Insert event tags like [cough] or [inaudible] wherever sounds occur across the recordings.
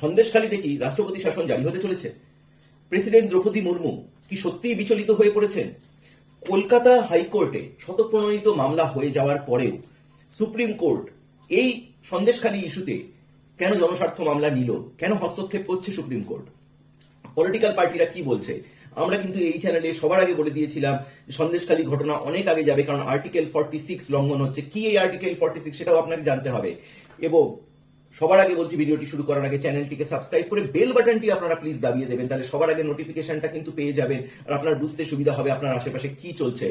সন্দেশখালীতে কি রাষ্ট্রপতি শাসন জারি হতে চলেছে। প্রেসিডেন্ট দ্রৌপদী মুর্মু কি সত্যিই বিচলিত হয়ে পড়েছেন? কলকাতা হাইকোর্টে শতপ্রণোদিত মামলা হয়ে যাওয়ার পরেও সুপ্রিম কোর্ট এই সন্দেশখালী ইস্যুতে কেন জনস্বার্থ মামলা নিল? কেন হস্তক্ষেপ করছে সুপ্রিম কোর্ট? পলিটিক্যাল পার্টিরা কি বলছে? আমরা কিন্তু এই চ্যানেলে সবার আগে বলে দিয়েছিলাম, সন্দেশখালী ঘটনা অনেক আগে যাবে, কারণ আর্টিকেল ফর্টি সিক্স লঙ্ঘন হচ্ছে। কি এই আর্টিকেল ফর্টি সিক্স সেটাও আপনাকে জানতে হবে। এবং সবার আগে বলছি ভিডিওটি শুরু করার আগে চ্যানেলটিকে সাবস্ক্রাইব করে বেল বাটনটি আপনারা প্লিজ দাবিয়ে দেবেন, তাহলে সবার আগে নোটিফিকেশনটা কিন্তু পেয়ে যাবেন আর আপনার বুঝতে সুবিধা হবে আপনার আশেপাশে কি চলছে।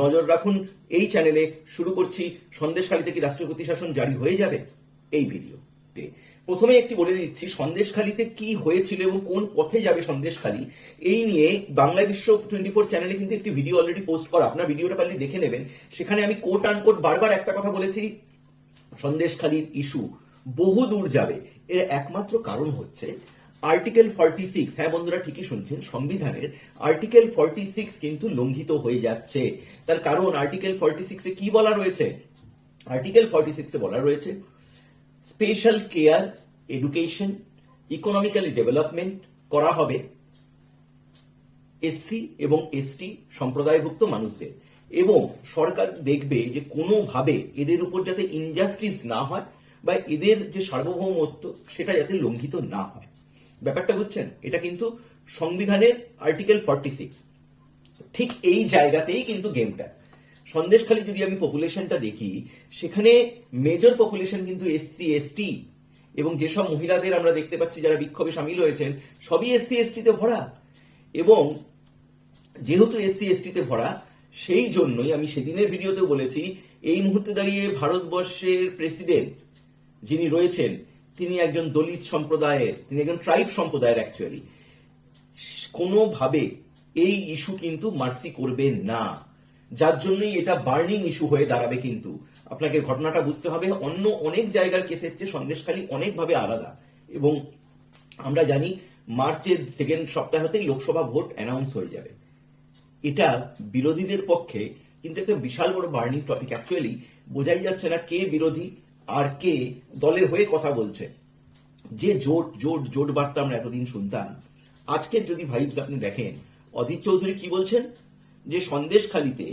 নজর রাখুন, এই চ্যানেলে শুরু করছি। সন্দেশখালীতে থেকে রাষ্ট্রপতি শাসন জারি হয়ে যাবে এই ভিডিওতে। প্রথমে একটি বলে দিচ্ছি, সন্দেশখালীতে কি হয়েছিল এবং কোন পথে যাবে সন্দেশখালী, এই নিয়ে বাংলা বিশ্ব টোয়েন্টি ফোর চ্যানেলে কিন্তু একটি ভিডিও অলরেডি পোস্ট করা। আপনার ভিডিওটা পারলে দেখে নেবেন। সেখানে আমি কোট আনকোট বারবার একটা কথা বলেছি, সন্দেশখালীর ইস্যু বহু দূর যাবে। এর একমাত্র কারণ হচ্ছে আর্টিকেল ফর্টি সিক্স হ্যাঁ বন্ধুরা, ঠিকই শুনছেন, সংবিধানের আর্টিকেল ফর্টি সিক্স কিন্তু লঙ্ঘিত হয়ে যাচ্ছে। তার কারণ আর্টিকেল ফর্টি সিক্সে কি বলা রয়েছে? আর্টিকেল ফর্টি সিক্সে বলা রয়েছে special care education economically development করা হবে এসসি এবং এসটি সম্প্রদায়ভুক্ত মানুষদের। এবং সরকার দেখবে যে কোনোভাবে এদের উপর যাতে ইনজাস্টিস না হয় বা এদের যে সার্বভৌমত্ব সেটা যাতে লঙ্ঘিত না হয়। ব্যাপারটা বুঝছেন? এটা কিন্তু সংবিধানের আর্টিকেল ফর্টি সিক্স। ঠিক এই জায়গাতেই কিন্তু গেমটা। সন্দেশখালী যদি আমি পপুলেশনটা দেখি, সেখানে মেজর পপুলেশন কিন্তু এসসি এসটি এবং যেসব মহিলাদের আমরা দেখতে পাচ্ছি যারা বিক্ষোভে সামিল হয়েছেন, সবই এসসি এসটিতে ভরা। এবং যেহেতু এসসি এসটিতে ভরা, সেই জন্যই আমি সেদিনের ভিডিওতেও বলেছি, এই মুহূর্তে দাঁড়িয়ে ভারতবর্ষের প্রেসিডেন্ট যিনি রয়েছেন, তিনি একজন দলিত সম্প্রদায়ের, তিনি একজন ট্রাইব সম্প্রদায়ের অ্যাকচুয়ালি কোনোভাবে এই ইস্যু কিন্তু মার্সি করবে না। যার জন্যই এটা বার্নিং ইস্যু হয়ে দাঁড়াবে কিন্তু। আপনাকে ঘটনাটা বুঝতে হবে, অন্য অনেক জায়গার কেসের চেয়ে সন্দেশখালী অনেকভাবে আলাদা। এবং আমরা জানি মার্চের সেকেন্ড সপ্তাহতেই লোকসভা ভোট অ্যানাউন্স হয়ে যাবে। এটা বিরোধীদের পক্ষে কিন্তু একটা বিশাল বড় বার্নিং টপিক অ্যাকচুয়ালি বোঝাই যাচ্ছে না কে বিরোধী আর কে দলের হয়ে কথা বলছে। যে জোট জোট জোট বার্তা আমরা এতদিন শুনতাম, আজকের যদি ভাইবস আপনি দেখেন, অধীর চৌধুরী কি বলছেন? যে সন্দেশখালিতে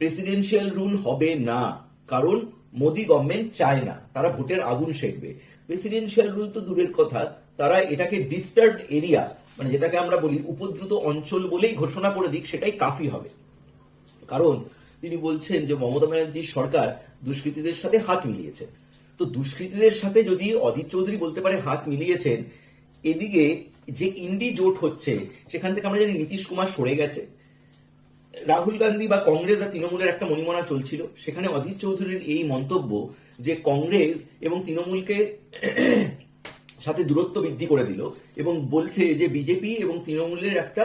প্রেসিডেন্সিয়াল রুল হবে না, কারণ মোদি গভর্নমেন্ট চায় না, তারা ভোটের আগুন সেকবে। প্রেসিডেন্সিয়াল রুল তো দূরের কথা, তারা এটাকে ডিস্টার্বড এরিয়া মানে যেটাকে আমরা বলি উপদ্রুত অঞ্চল বলেই ঘোষণা করে দিক, সেটাই কাফি হবে। কারণ তিনি বলছেন যে মমতা ব্যানার্জির সরকার দুষ্কৃতীদের সাথে হাত মিলিয়েছে। তো দুষ্কৃতীদের সাথে যদি অধীর চৌধুরী বলতে পারে হাত মিলিয়েছেন, এদিকে যে ইন্ডি জোট হচ্ছে, সেখান থেকে আমরা জানি নীতিশ কুমার সরে গেছে। রাহুল গান্ধী বা কংগ্রেস আর তৃণমূলের একটা মনিমনা চলছিল। সেখানে অধীর চৌধুরীর এই মন্তব্য যে কংগ্রেস এবং তৃণমূলকে সাথে দূরত্ব বৃদ্ধি করে দিল এবং বলছে যে বিজেপি এবং তৃণমূলের একটা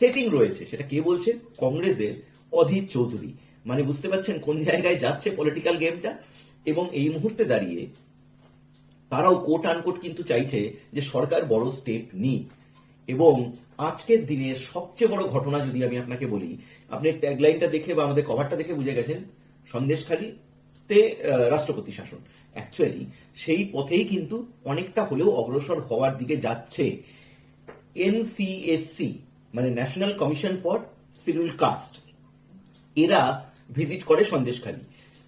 সেটিং রয়েছে। সেটা কে বলছে? কংগ্রেসের অধীর চৌধুরী। মানে বুঝতে পারছেন কোন জায়গায় যাচ্ছে পলিটিক্যাল গেমটা এবং এই মুহূর্তে দাঁড়িয়ে তারাও কোট আনকোট কিন্তু চাইছে যে সরকার বড় স্টেপ নিক। এবং আজকের দিনে সবচেয়ে বড় ঘটনা যদি আমি আপনাকে বলি আপনি ট্যাগলাইনটা দেখে বা আমাদের কভারটা দেখে বুঝে গেছেন সন্দেশখালীতে আহ, রাষ্ট্রপতি শাসন। অ্যাকচুয়ালি সেই পথেই কিন্তু অনেকটা হলেও অগ্রসর হওয়ার দিকে যাচ্ছে এনসিএসসি মানে national commission for schedule caste এরা ভিজিট করে সন্দেশখালী।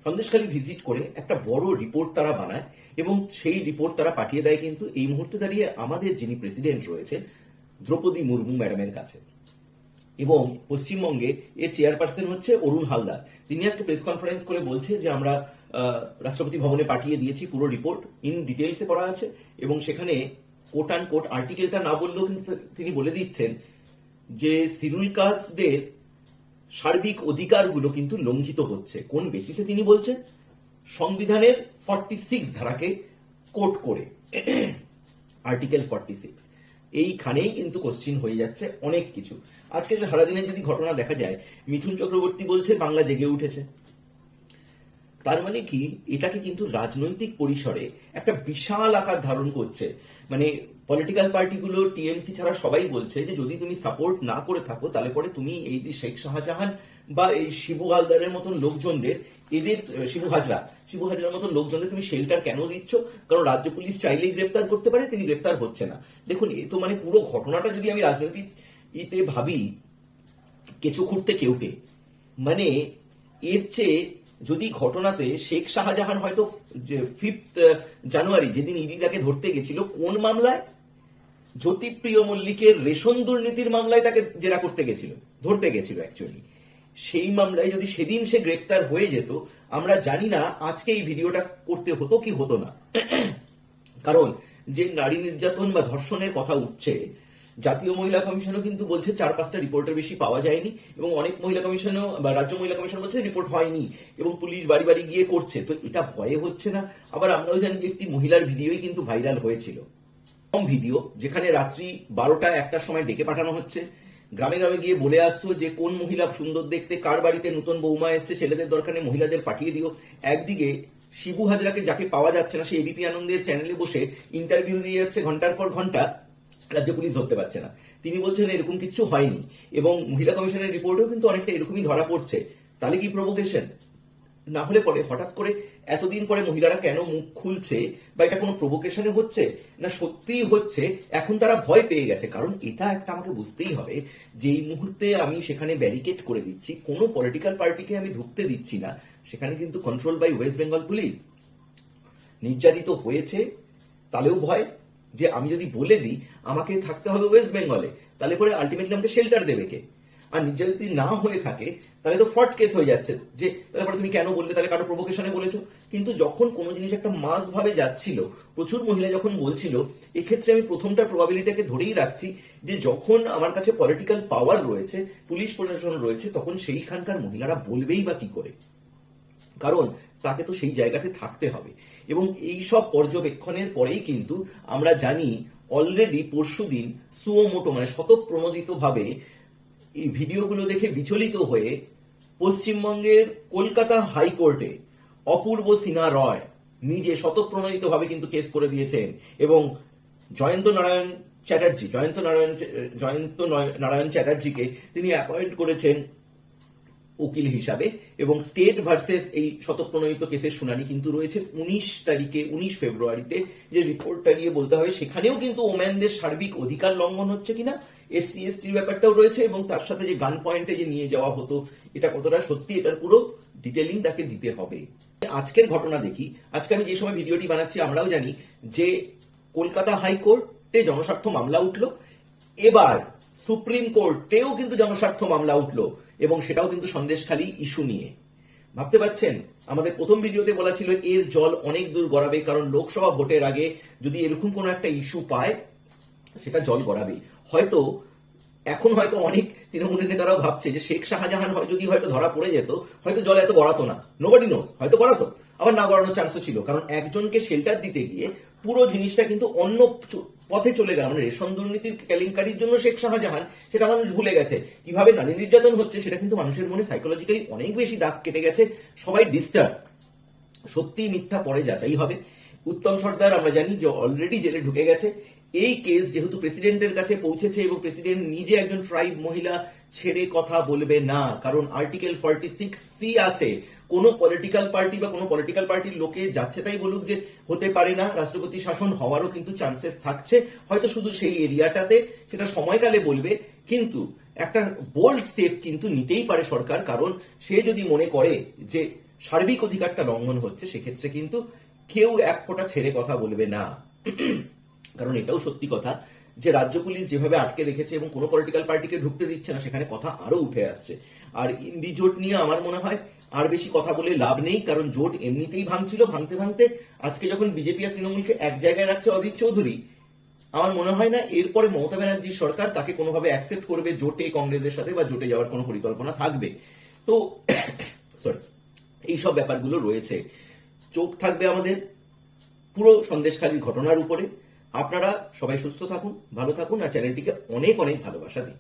সন্দেশখালী ভিজিট করে একটা বড় রিপোর্ট তারা বানায় এবং সেই রিপোর্ট তারা পাঠিয়ে দেয় কিন্তু এই মুহূর্তে দাঁড়িয়ে আমাদের যিনি প্রেসিডেন্ট রয়েছেন, দ্রৌপদী মুর্মু ম্যাডামের কাছে। এবং পশ্চিমবঙ্গে এর চেয়ারপারসন হচ্ছে অরুণ হালদার। তিনি আজকে প্রেস কনফারেন্স করে বলছে যে আমরা রাষ্ট্রপতি ভবনে পাঠিয়ে দিয়েছি পুরো রিপোর্ট ইন ডিটেলসে করা আছে এবং সেখানে কোট অ্যান্ড কোট আর্টিকেলটা না বললেও কিন্তু তিনি বলে দিচ্ছেন যে সিরুল কাস্টদের সার্বিক অধিকারগুলো কিন্তু লঙ্ঘিত হচ্ছে। কোন বেসিসে তিনি বলছেন? সংবিধানের ফর্টি সিক্স ধারাকে কোট করে। আর্টিকেল ফর্টি সিক্স এইখানেই কিন্তু কোশ্চিন হয়ে যাচ্ছে অনেক কিছু। আজকে সারাদিনে যদি ঘটনা দেখা যায়, মিথুন চক্রবর্তী বলছে, বাংলা জেগে উঠেছে। তার মানে কি? এটাকে কিন্তু রাজনৈতিক পরিসরে একটা বিশাল আকার ধারণ করছে। মানে পলিটিক্যাল পার্টিগুলো টিএমসি ছাড়া সবাই বলছে যে, যদি তুমি সাপোর্ট না করে থাকো, তাহলে পরে তুমি এই যে শেখ শাহজাহান বা এই শিবু হালদারের মতন লোকজনদের, এদের শিবু হাজরা, শিবু হাজরার মতো লোকজনদের তুমি শেল্টার কেন দিচ্ছ? কারণ রাজ্য পুলিশ চাইলেই গ্রেপ্তার করতে পারে, তিনি গ্রেপ্তার হচ্ছে না। দেখুন, এ তো মানে পুরো ঘটনাটা যদি আমি রাজনৈতিক ইতে ভাবি, কেঁচো খুঁড়তে কেউটে মানে এর চেয়ে যদি ঘটনাতে শেখ শাহজাহান হয়তো ফিফথ জানুয়ারি যেদিন ইডি তাকে ধরতে গেছিল, কোন মামলায়? জ্যোতিপ্রিয় মল্লিকের রেশন দুর্নীতির মামলায় তাকে জেরা করতে গেছিল, ধরতে গেছিল অ্যাকচুয়ালি সেই মামলায় যদি সেদিন সে গ্রেপ্তার হয়ে যেত, আমরা জানি না আজকে এই ভিডিওটা করতে হতো কি হতো না। [clears throat] কারণ যে নারী নির্যাতন বা ধর্ষণের কথা উঠছে জাতীয় মহিলা কমিশনও কিন্তু বলছে চার পাঁচটা রিপোর্টের বেশি পাওয়া যায়নি এবং অনেক মহিলা কমিশনও বা রাজ্য মহিলা কমিশন বলছে রিপোর্ট হয়নি এবং পুলিশ বাড়ি বাড়ি গিয়ে করছে। তো এটা ভয়ে হচ্ছে না। আবার আমরাও জানি যে একটি মহিলার ভিডিওই কিন্তু ভাইরাল হয়েছিল। কম ভিডিও, যেখানে রাত্রি বারোটা একটার সময় ডেকে পাঠানো হচ্ছে। গ্রামে গ্রামে গিয়ে বলে আসতো যে কোন মহিলা সুন্দর দেখতে, কার বাড়িতে নতুন বৌমা এসছে ছেলেদের দরকার মহিলাদের পাঠিয়ে দিও। একদিকে শিবু হাজরাকে যাকে পাওয়া যাচ্ছে না, সে এবিপি আনন্দের চ্যানেলে বসে ইন্টারভিউ দিয়ে যাচ্ছে ঘণ্টার পর ঘণ্টা। রাজ্য পুলিশ ধরতে পারছে না। তিনি বলছেন, এরকম কিছু হয়নি। এবং মহিলা কমিশনের রিপোর্টেও কিন্তু অনেকটা এরকমই ধরা পড়ছে। তাহলে কি প্রভোকেশন না হলে পরে হঠাৎ করে এতদিন পরে মহিলারা কেন মুখ খুলছে বা এটা কোনো প্রভোকেশনে হচ্ছে? না সত্যিই হচ্ছে? এখন তারা ভয় পেয়ে গেছে। কারণ এটা একটা আমাকে বুঝতেই হবে যে এই মুহূর্তে আমি সেখানে ব্যারিকেড করে দিচ্ছি, কোনো পলিটিক্যাল পার্টিকে আমি ঢুকতে দিচ্ছি না। সেখানে কিন্তু control by West Bengal police নির্যাতিত হয়েছে, তাহলেও ভয়। যে আমি যদি বলে দিই, আমাকে থাকতে হবে ওয়েস্ট বেঙ্গলে তাহলে পরে আলটিমেটলি আমাকে শেল্টার দেবে কে? আর যদি না হয়ে থাকে, তাহলে তো ফ্রড কেস হয়ে যাচ্ছে। যে, তাহলে পরে তুমি কেন বললে? তাহলে কারও প্রভোকেশনে বলেছ। কিন্তু যখন কোনো জিনিস একটা মাস ভাবে যাচ্ছিল, প্রচুর মহিলা যখন বলছিল, এক্ষেত্রে আমি প্রথমটা প্রবাবিলিটাকে ধরেই রাখছি যে যখন আমার কাছে পলিটিক্যাল পাওয়ার রয়েছে পুলিশ প্রশাসন রয়েছে, তখন সেইখানকার মহিলারা বলবেই বা কি করে? কারণ তাকে তো সেই জায়গাতে থাকতে হবে। এবং এই সব পর্যবেক্ষণের পরেই কিন্তু আমরা জানি অলরেডি পরশুদিন সুওমোটো মানে শতপ্রণোদিত ভাবে এই ভিডিওগুলো দেখে বিচলিত হয়ে পশ্চিমবঙ্গের কলকাতা হাইকোর্টে অপূর্ব সিনহা রয় নিজে শতপ্রণোদিত ভাবে কিন্তু কেস করে দিয়েছেন এবং জয়ন্ত নারায়ণ চ্যাটার্জি, জয়ন্ত নারায়ণ জয়ন্ত নারায়ণ চ্যাটার্জিকে তিনি অ্যাপয়েন্ট করেছেন উকিল হিসাবে এবং স্টেট ভার্সেস এই শতপ্রণোদিত কেসের শুনানি কিন্তু রয়েছে উনিশ তারিখে, উনিশ ফেব্রুয়ারিতে। যে রিপোর্টটা নিয়ে বলতে হবে, সেখানেও কিন্তু ওম্যানদের সার্বিক অধিকার লঙ্ঘন হচ্ছে কিনা, এসসি, এসটির ব্যাপারটাও রয়েছে এবং তার সাথে যে গান পয়েন্টে যে নিয়ে যাওয়া হতো, এটা কতটা সত্যি, এটার পুরো ডিটেলিং তাকে দিতে হবে। আজকের ঘটনা দেখি। আজকে আমি যে সময় ভিডিওটি বানাচ্ছি, আমরাও জানি যে কলকাতা হাইকোর্টে জনস্বার্থ মামলা উঠল। এবার সুপ্রিম কোর্টেও কিন্তু জনস্বার্থ মামলা উঠল এবং সেটাও কিন্তু সন্দেশখালী ইস্যু নিয়ে। ভাবতে পাচ্ছেন আমাদের প্রথম ভিডিওতে বলা ছিল এর জল অনেক দূর গড়াবে, কারণ লোকসভা ভোটের আগে যদি এরকম কোনো একটা ইস্যু পায়, সেটা জল গড়াবে। হয়তো, এখন হয়তো অনেক তৃণমূলের নেতারাও ভাবছে যে শেখ শাহজাহান হয়, যদি হয়তো ধরা পড়ে যেত, হয়তো জল এত গড়াতো না। নোবডি নোজ হয়তো গড়াতো। আবার না গড়ানোর চান্সও ছিল, কারণ একজনকে শেল্টার দিতে গিয়ে পুরো জিনিসটা কিন্তু অন্য পথে চলে গেল মানে রেশন দুর্নীতির কেলেঙ্কারির জন্য শেখ শাহজাহান সেটা মানুষ ভুলে গেছে। কীভাবে নারী নির্যাতন হচ্ছে সেটা কিন্তু মানুষের মনে সাইকোলজিক্যালি অনেক বেশি দাগ কেটে গেছে। সবাই ডিস্টার্ব সত্যি মিথ্যা পরে যাচাই হবে। উত্তম সর্দার, আমরা জানি যে অলরেডি জেলে ঢুকে গেছে। এই কেস যেহেতু প্রেসিডেন্টের কাছে পৌঁছেছে এবং প্রেসিডেন্ট নিজে একজন ট্রাইব মহিলা ছেড়ে কথা বলবে না, কারণ আর্টিকেল ফর্টি সিক্স সি আছে। কোন পলিটিক্যাল পার্টি বা কোনো পলিটিক্যাল পার্টির লোকে যাচ্ছে তাই বলুক যে হতে পারে না, রাষ্ট্রপতি শাসন হওয়ারও কিন্তু চান্সেস থাকছে। হয়তো শুধু সেই এরিয়াটাতে সেটা সময়কালে বলবে, কিন্তু একটা বোল্ড স্টেপ কিন্তু নিতেই পারে সরকার, কারণ সে যদি মনে করে যে সার্বিক অধিকারটা লঙ্ঘন হচ্ছে, সেক্ষেত্রে কিন্তু কেউ এক ফোঁটা ছেড়ে কথা বলবে না। কারণ এটাও সত্যি কথা যে রাজ্য পুলিশ যেভাবে আটকে রেখেছে এবং কোনো পলিটিক্যাল পার্টিকে ঢুকতে দিচ্ছে না, সেখানে কথা আরও উঠে আসছে। আর ইন্ডি জোট নিয়ে আমার মনে হয় আর বেশি কথা বলে লাভ নেই, কারণ জোট এমনিতেই ভাঙছিল, ভাঙতে ভাঙতে আজকে যখন বিজেপি আর তৃণমূলকে এক জায়গায় রাখছে অধীর চৌধুরী, আমার মনে হয় না এরপরে মমতা ব্যানার্জির সরকার তাকে কোনোভাবে অ্যাকসেপ্ট করবে জোটে, কংগ্রেসের সাথে বা জোটে যাওয়ার কোনো পরিকল্পনা থাকবে। তো [coughs] সরি এইসব ব্যাপারগুলো রয়েছে। চোখ থাকবে আমাদের পুরো সন্দেশখালীর ঘটনার উপরে। আপনারা সবাই সুস্থ থাকুন ভালো থাকুন আর চ্যানেলটিকে অনেক অনেক ভালোবাসা দিন।